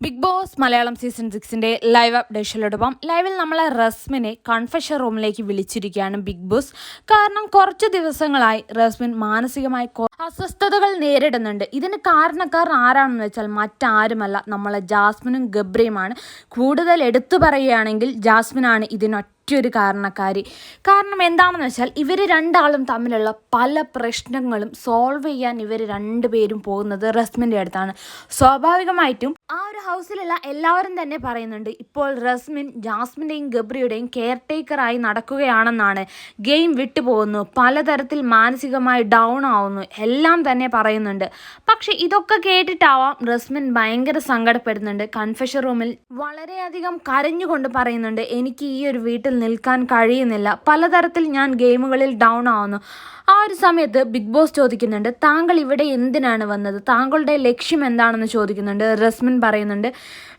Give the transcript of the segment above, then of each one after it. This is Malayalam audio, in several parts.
ബിഗ് ബോസ് മലയാളം സീസൺ സിക്സിന്റെ ലൈവ് അപ്ഡേഷനിലോടൊപ്പം ലൈവിൽ നമ്മളെ റസ്മിനെ കൺഫഷൻ റൂമിലേക്ക് വിളിച്ചിരിക്കുകയാണ് ബിഗ് ബോസ്. കാരണം കുറച്ച് ദിവസങ്ങളായി റസ്മിൻ മാനസികമായി അസ്വസ്ഥതകൾ നേരിടുന്നുണ്ട്. ഇതിന് കാരണക്കാർ ആരാണെന്ന് വെച്ചാൽ മറ്റാരുമല്ല. നമ്മളെ ജാസ്മിനും ഗബ്രിയുമാണ്. കൂടുതൽ എടുത്തു പറയുകയാണെങ്കിൽ ജാസ്മിനാണ് ഇതിനൊറ്റ മറ്റൊരു കാരണക്കാരി. കാരണം എന്താണെന്ന് വെച്ചാൽ ഇവർ രണ്ടാളും തമ്മിലുള്ള പല പ്രശ്നങ്ങളും സോൾവ് ചെയ്യാൻ ഇവർ രണ്ടുപേരും പോകുന്നത് റസ്മിന്റെ അടുത്താണ്. സ്വാഭാവികമായിട്ടും ആ ഒരു ഹൗസിലുള്ള എല്ലാവരും തന്നെ പറയുന്നുണ്ട് ഇപ്പോൾ റസ്മിൻ ജാസ്മിന്റെയും ഗബ്രിയുടെയും കെയർ ടേക്കറായി നടക്കുകയാണെന്നാണ്. ഗെയിം വിട്ടുപോകുന്നു പലതരത്തിൽ മാനസികമായി ഡൗൺ ആവുന്നു എല്ലാം തന്നെ പറയുന്നുണ്ട്. പക്ഷെ ഇതൊക്കെ കേട്ടിട്ടാവാം റസ്മിൻ ഭയങ്കര സങ്കടപ്പെടുന്നുണ്ട്. കൺഫെഷൻ റൂമിൽ വളരെയധികം കരഞ്ഞുകൊണ്ട് പറയുന്നുണ്ട് എനിക്ക് ഈ ഒരു വീട്ടിൽ നിൽക്കാൻ കഴിയുന്നില്ല. പലതരത്തിൽ ഞാൻ ഗെയിമുകളിൽ ഡൗൺ ആവുന്നു. ആ ഒരു സമയത്ത് ബിഗ് ബോസ് ചോദിക്കുന്നുണ്ട് താങ്കൾ ഇവിടെ എന്തിനാണ് വന്നത്? താങ്കളുടെ ലക്ഷ്യം എന്താണെന്ന് ചോദിക്കുന്നുണ്ട്. റസ്മിൻ പറയുന്നുണ്ട്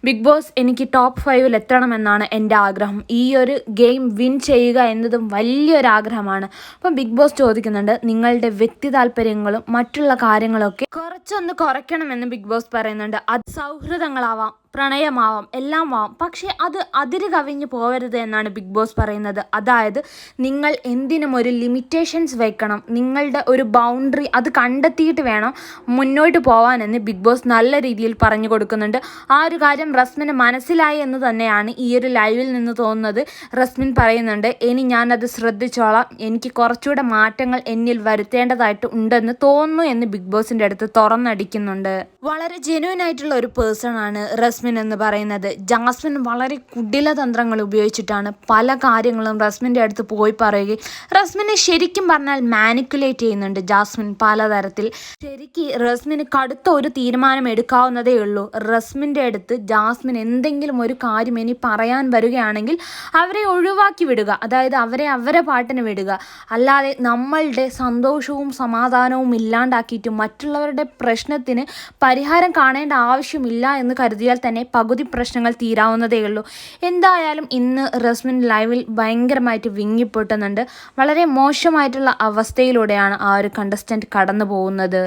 ബിഗ് ബോസ് എനിക്ക് ടോപ്പ് ഫൈവിൽ എത്തണമെന്നാണ് എന്റെ ആഗ്രഹം. ഈ ഒരു ഗെയിം വിൻ ചെയ്യുക എന്നതും വലിയൊരു ആഗ്രഹമാണ് അപ്പം ബിഗ് ബോസ് ചോദിക്കുന്നുണ്ട് നിങ്ങളുടെ വ്യക്തി താല്പര്യങ്ങളും മറ്റുള്ള കാര്യങ്ങളൊക്കെ കുറച്ചൊന്ന് കുറയ്ക്കണമെന്ന് ബിഗ് ബോസ് പറയുന്നുണ്ട്. അത് സൗഹൃദങ്ങളാവാം പ്രണയമാവാം എല്ലാം ആവാം. പക്ഷേ അത് അതിര് കവിഞ്ഞ് പോകരുത് എന്നാണ് ബിഗ് ബോസ് പറയുന്നത്. അതായത് നിങ്ങൾ എന്തിനും ഒരു ലിമിറ്റേഷൻസ് വെക്കണം. നിങ്ങളുടെ ഒരു ബൗണ്ടറി അത് കണ്ടെത്തിയിട്ട് വേണം മുന്നോട്ട് പോകാനെന്ന് ബിഗ് ബോസ് നല്ല രീതിയിൽ പറഞ്ഞു കൊടുക്കുന്നുണ്ട്. ആ ഒരു കാര്യം റസ്മിന് മനസ്സിലായി എന്ന് തന്നെയാണ് ഈ ഒരു ലൈവിൽ നിന്ന് തോന്നുന്നത്. റസ്മിൻ പറയുന്നുണ്ട് ഇനി ഞാനത് ശ്രദ്ധിച്ചോളാം. എനിക്ക് കുറച്ചുകൂടെ മാറ്റങ്ങൾ എന്നിൽ വരുത്തേണ്ടതായിട്ട് ഉണ്ടെന്ന് തോന്നുന്നു എന്ന് ബിഗ് ബോസിന്റെ അടുത്ത് തുറന്നടിക്കുന്നുണ്ട്. വളരെ ജെനുവൻ ആയിട്ടുള്ള ഒരു പേഴ്സൺ ആണ് റസ്മിൻ എന്ന് പറയുന്നത്. ജാസ്മിൻ വളരെ കുടില തന്ത്രങ്ങൾ ഉപയോഗിച്ചിട്ടാണ് പല കാര്യങ്ങളും റസ്മിന്റെ അടുത്ത് പോയി പറയുകയും റസ്മിനെ ശരിക്കും പറഞ്ഞാൽ മാനിക്കുലേറ്റ് ചെയ്യുന്നുണ്ട് ജാസ്മിൻ പലതരത്തിൽ. ശരിക്ക് റസ്മിന് കടുത്ത ഒരു തീരുമാനം എടുക്കാവുന്നതേ ഉള്ളൂ. റസ്മിന്റെ അടുത്ത് ജാസ്മിൻ എന്തെങ്കിലും ഒരു കാര്യം ഇനി പറയാൻ വരികയാണെങ്കിൽ അവരെ ഒഴിവാക്കി വിടുക. അതായത് അവരെ അവരെ പാട്ടിന് വിടുക. അല്ലാതെ നമ്മളുടെ സന്തോഷവും സമാധാനവും ഇല്ലാണ്ടാക്കിയിട്ട് മറ്റുള്ളവരുടെ പ്രശ്നത്തിന് പരിഹാരം കാണേണ്ട ആവശ്യമില്ല എന്ന് കരുതിയാൽ തന്നെ പകുതി പ്രശ്നങ്ങൾ തീരാവുന്നതേ ഉള്ളൂ. എന്തായാലും ഇന്ന് റസ്മിൻ ലൈവിൽ ഭയങ്കരമായിട്ട് വിങ്ങിപ്പൊട്ടുന്നുണ്ട്. വളരെ മോശമായിട്ടുള്ള അവസ്ഥയിലൂടെയാണ് ആ ഒരു കണ്ടസ്റ്റന്റ് കടന്നു പോകുന്നത്